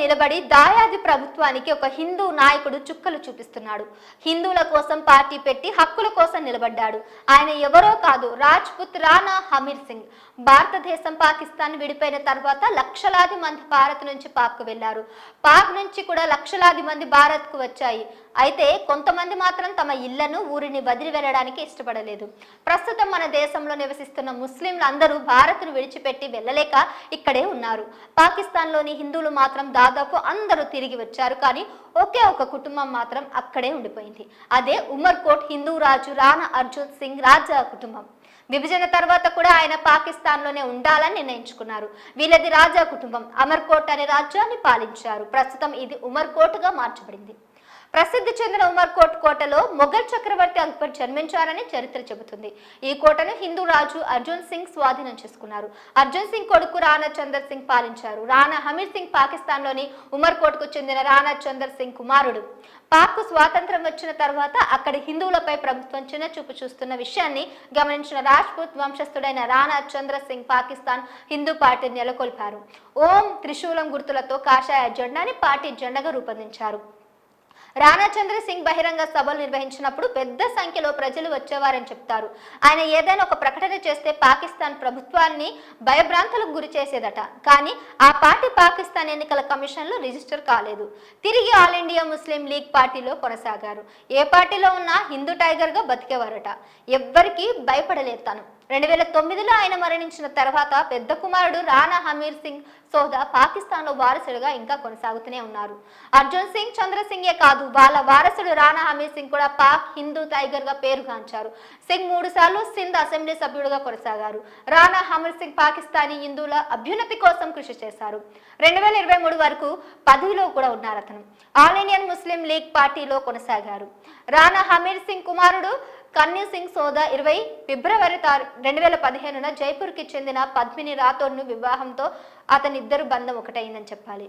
నిలబడి దాయాది ప్రభుత్వానికి ఒక హిందూ నాయకుడు చుక్కలు చూపిస్తున్నాడు. హిందువుల కోసం పార్టీ పెట్టి హక్కుల కోసం నిలబడ్డాడు. ఆయన ఎవరో కాదు రాజ్పుత్ రానా హమీర్ సింగ్. భారతదేశం పాకిస్తాన్ విడిపోయిన తర్వాత లక్షలాది మంది భారత్ నుంచి పాక్కు వెళ్ళారు పాక్ నుంచి కూడా లక్షలాది మంది భారత్కు వచ్చాయి. అయితే కొంతమంది మాత్రం తమ ఇళ్ళను ఊరిని వదిలి వెళ్ళడానికి ఇష్టపడలేదు. ప్రస్తుతం మన దేశంలో నివసిస్తున్న ముస్లింలు అందరూ భారత్ను విడిచిపెట్టి వెళ్ళలేక ఇక్కడే ఉన్నారు. పాకిస్తాన్లోని హిందువులు మాత్రం దాదాపు అందరూ తిరిగి వచ్చారు. కానీ ఒకే ఒక కుటుంబం మాత్రం అక్కడే ఉండిపోయింది. అదే ఉమర్కోట్ హిందూ రాజు రాణా అర్జున్ సింగ్ రాజా కుటుంబం. విభజన తర్వాత కూడా ఆయన పాకిస్తాన్లోనే ఉండాలని నిర్ణయించుకున్నారు. వీళ్ళది రాజా కుటుంబం. అమర్కోట్ అనే రాజ్యాన్ని పాలించారు. ప్రస్తుతం ఇది ఉమర్కోట్గా మార్చబడింది. ప్రసిద్ధి చెందిన ఉమర్కోట్ కోటలో మొఘల్ చక్రవర్తి అక్బర్ జన్మించారని చరిత్ర చెబుతుంది. ఈ కోటను హిందూ రాజు అర్జున్ సింగ్ స్వాధీనం చేసుకున్నారు. అర్జున్ సింగ్ కొడుకు రాణా చందర్ సింగ్ పాలించారు. రాణా హమీర్ సింగ్ పాకిస్తాన్లోని ఉమర్కోట్కు చెందిన రాణా చందర్ సింగ్ కుమారుడు. పాక్కు స్వాతంత్రం వచ్చిన తర్వాత అక్కడి హిందువులపై ప్రభుత్వం చిన్న చూపు చూస్తున్న విషయాన్ని గమనించిన రాజ్పూత్ వంశస్థుడైన రాణా చంద్ర సింగ్ పాకిస్తాన్ హిందూ పార్టీ నెలకొల్పారు. ఓం త్రిశూలం గుర్తులతో కాషాయ జెండాని పార్టీ జెండగా రూపొందించారు. రాణా చంద్ర సింగ్ బహిరంగ సభలు నిర్వహించినప్పుడు పెద్ద సంఖ్యలో ప్రజలు వచ్చేవారని చెప్తారు. ఆయన ఏదైనా ఒక ప్రకటన చేస్తే పాకిస్తాన్ ప్రభుత్వాన్ని భయభ్రాంతులకు గురి చేసేదట. కానీ ఆ పార్టీ పాకిస్తాన్ ఎన్నికల కమిషన్లో రిజిస్టర్ కాలేదు. తిరిగి ఆల్ ఇండియా ముస్లిం లీగ్ పార్టీలో కొనసాగారు. ఏ పార్టీలో ఉన్నా హిందూ టైగర్గా బతికేవారట. ఎవ్వరికీ భయపడలేదు తను. రెండు వేల తొమ్మిదిలో ఆయన మరణించిన తర్వాత పెద్ద కుమారుడు రాణా హమీర్ సింగ్ సోదా పాకిస్తాన్లో వారసుడుగా ఇంకా కొనసాగుతూనే ఉన్నారు. అర్జున్ సింగ్ చంద్రసింగే కాదు వాళ్ళ వారసుడు రాణా హమీర్ సింగ్ కూడా పాక్ హిందూ టైగర్గా పేరుగాంచారు. సింగ్ మూడు సార్లు సింధ్ అసెంబ్లీ సభ్యుడిగా కొనసాగారు. రాణా హమీర్ సింగ్ పాకిస్తానీ హిందువుల అభ్యున్నతి కోసం కృషి చేశారు. రెండు వేల ఇరవై మూడు వరకు పదవిలో కూడా ఉన్నారు అతను. ఆల్ ఇండియన్ ముస్లిం లీగ్ పార్టీలో కొనసాగారు. రాణా హమీర్ సింగ్ కుమారుడు కన్నీ సింగ్ సోదా ఇరవై ఫిబ్రవరి తారీ రెండు వేల పదిహేనున జైపూర్కి చెందిన పద్మిని రాథోడ్ను వివాహంతో అతనిద్దరు బంధం ఒకటైందని చెప్పాలి.